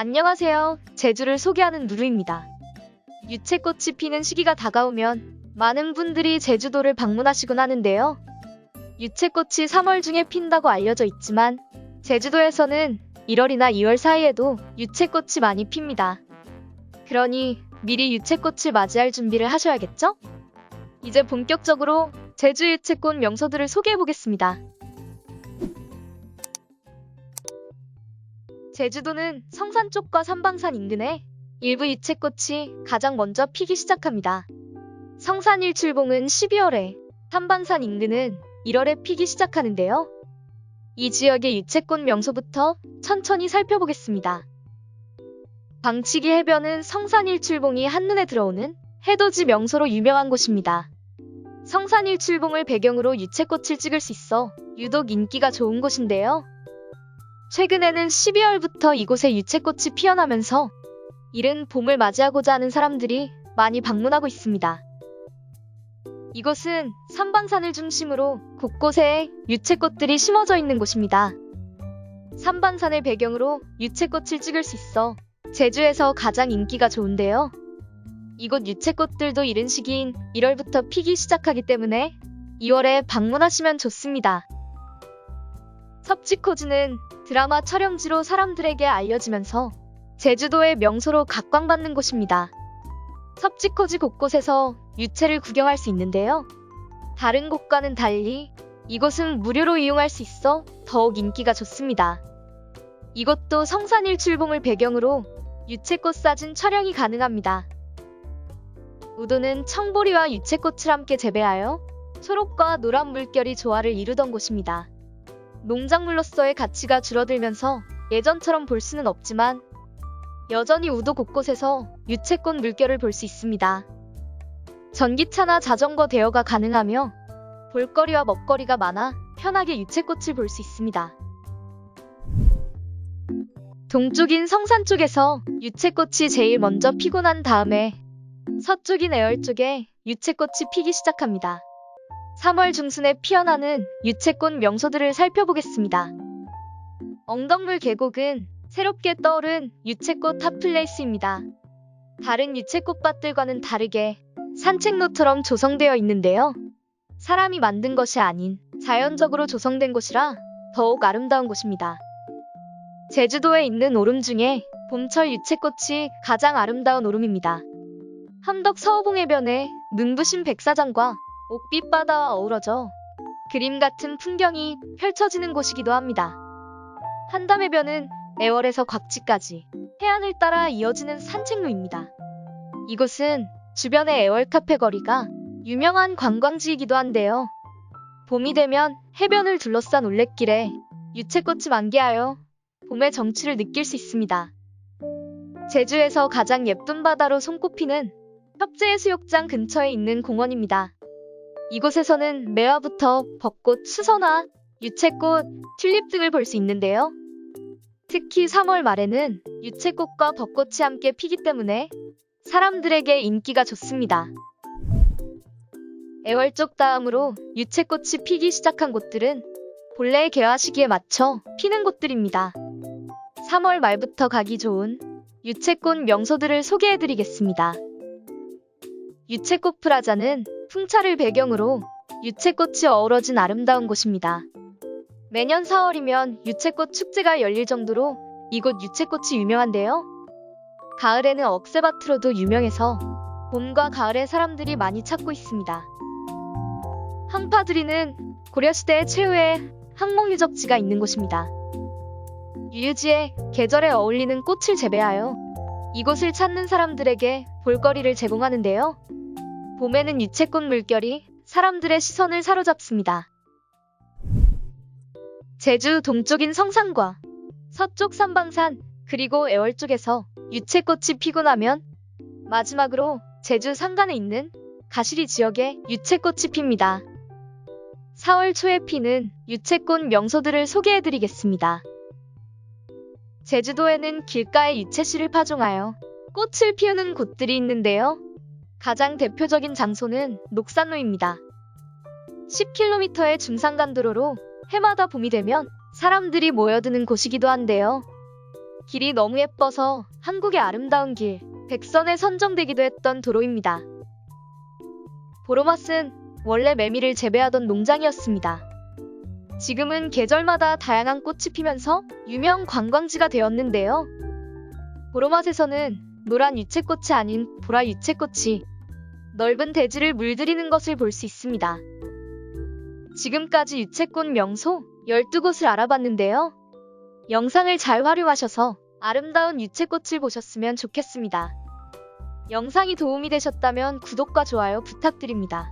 안녕하세요. 제주를 소개하는 누루입니다. 유채꽃이 피는 시기가 다가오면 많은 분들이 제주도를 방문하시곤 하는데요. 유채꽃이 3월 중에 핀다고 알려져 있지만 제주도에서는 1월이나 2월 사이에도 유채꽃이 많이 핍니다. 그러니 미리 유채꽃을 맞이할 준비를 하셔야겠죠? 이제 본격적으로 제주 유채꽃 명소들을 소개해 보겠습니다. 제주도는 성산 쪽과 삼방산 인근에 일부 유채꽃이 가장 먼저 피기 시작합니다. 성산 일출봉은 12월에, 삼방산 인근은 1월에 피기 시작하는데요. 이 지역의 유채꽃 명소부터 천천히 살펴보겠습니다. 방치기 해변은 성산 일출봉이 한눈에 들어오는 해돋이 명소로 유명한 곳입니다. 성산 일출봉을 배경으로 유채꽃을 찍을 수 있어 유독 인기가 좋은 곳인데요. 최근에는 12월부터 이곳에 유채꽃이 피어나면서 이른 봄을 맞이하고자 하는 사람들이 많이 방문하고 있습니다. 이곳은 삼방산을 중심으로 곳곳에 유채꽃들이 심어져 있는 곳입니다. 삼방산을 배경으로 유채꽃을 찍을 수 있어 제주에서 가장 인기가 좋은데요. 이곳 유채꽃들도 이른 시기인 1월부터 피기 시작하기 때문에 2월에 방문하시면 좋습니다. 섭지코즈는 드라마 촬영지로 사람들에게 알려지면서 제주도의 명소로 각광받는 곳입니다. 섭지코지 곳곳에서 유채를 구경할 수 있는데요. 다른 곳과는 달리 이곳은 무료로 이용할 수 있어 더욱 인기가 좋습니다. 이곳도 성산일출봉을 배경으로 유채꽃 사진 촬영이 가능합니다. 우도는 청보리와 유채꽃을 함께 재배하여 초록과 노란 물결이 조화를 이루던 곳입니다. 농작물로서의 가치가 줄어들면서 예전처럼 볼 수는 없지만 여전히 우도 곳곳에서 유채꽃 물결을 볼 수 있습니다. 전기차나 자전거 대여가 가능하며 볼거리와 먹거리가 많아 편하게 유채꽃을 볼 수 있습니다. 동쪽인 성산 쪽에서 유채꽃이 제일 먼저 피고 난 다음에 서쪽인 애월 쪽에 유채꽃이 피기 시작합니다. 3월 중순에 피어나는 유채꽃 명소들을 살펴보겠습니다. 엉덕물 계곡은 새롭게 떠오른 유채꽃 탑플레이스입니다. 다른 유채꽃밭들과는 다르게 산책로처럼 조성되어 있는데요. 사람이 만든 것이 아닌 자연적으로 조성된 곳이라 더욱 아름다운 곳입니다. 제주도에 있는 오름 중에 봄철 유채꽃이 가장 아름다운 오름입니다. 함덕 서호봉해변에 눈부신 백사장과 옥빛 바다와 어우러져 그림 같은 풍경이 펼쳐지는 곳이기도 합니다. 한담해변은 애월에서 곽지까지 해안을 따라 이어지는 산책로입니다. 이곳은 주변의 애월 카페 거리가 유명한 관광지이기도 한데요. 봄이 되면 해변을 둘러싼 올레길에 유채꽃이 만개하여 봄의 정취를 느낄 수 있습니다. 제주에서 가장 예쁜 바다로 손꼽히는 협재해수욕장 근처에 있는 공원입니다. 이곳에서는 매화부터 벚꽃, 수선화, 유채꽃, 튤립 등을 볼 수 있는데요. 특히 3월 말에는 유채꽃과 벚꽃이 함께 피기 때문에 사람들에게 인기가 좋습니다. 애월 쪽 다음으로 유채꽃이 피기 시작한 곳들은 본래의 개화 시기에 맞춰 피는 곳들입니다. 3월 말부터 가기 좋은 유채꽃 명소들을 소개해드리겠습니다. 유채꽃 프라자는 풍차를 배경으로 유채꽃이 어우러진 아름다운 곳입니다. 매년 4월이면 유채꽃 축제가 열릴 정도로 이곳 유채꽃이 유명한데요. 가을에는 억새밭으로도 유명해서 봄과 가을에 사람들이 많이 찾고 있습니다. 항파두리는 고려시대 최후의 항목 유적지가 있는 곳입니다. 유유지에 계절에 어울리는 꽃을 재배하여 이곳을 찾는 사람들에게 볼거리를 제공하는데요. 봄에는 유채꽃 물결이 사람들의 시선을 사로잡습니다. 제주 동쪽인 성산과 서쪽 삼방산 그리고 애월 쪽에서 유채꽃이 피고 나면 마지막으로 제주 산간에 있는 가시리 지역에 유채꽃이 핍니다. 4월 초에 피는 유채꽃 명소들을 소개해드리겠습니다. 제주도에는 길가에 유채씨를 파종하여 꽃을 피우는 곳들이 있는데요. 가장 대표적인 장소는 녹산로입니다. 10km의 중산간도로로 해마다 봄이 되면 사람들이 모여드는 곳이기도 한데요. 길이 너무 예뻐서 한국의 아름다운 길, 백선에 선정되기도 했던 도로입니다. 보로맛은 원래 메밀을 재배하던 농장이었습니다. 지금은 계절마다 다양한 꽃이 피면서 유명 관광지가 되었는데요. 보로맛에서는 노란 유채꽃이 아닌 보라 유채꽃이 넓은 대지를 물들이는 것을 볼 수 있습니다. 지금까지 유채꽃 명소 12곳을 알아봤는데요. 영상을 잘 활용하셔서 아름다운 유채꽃을 보셨으면 좋겠습니다. 영상이 도움이 되셨다면 구독과 좋아요 부탁드립니다.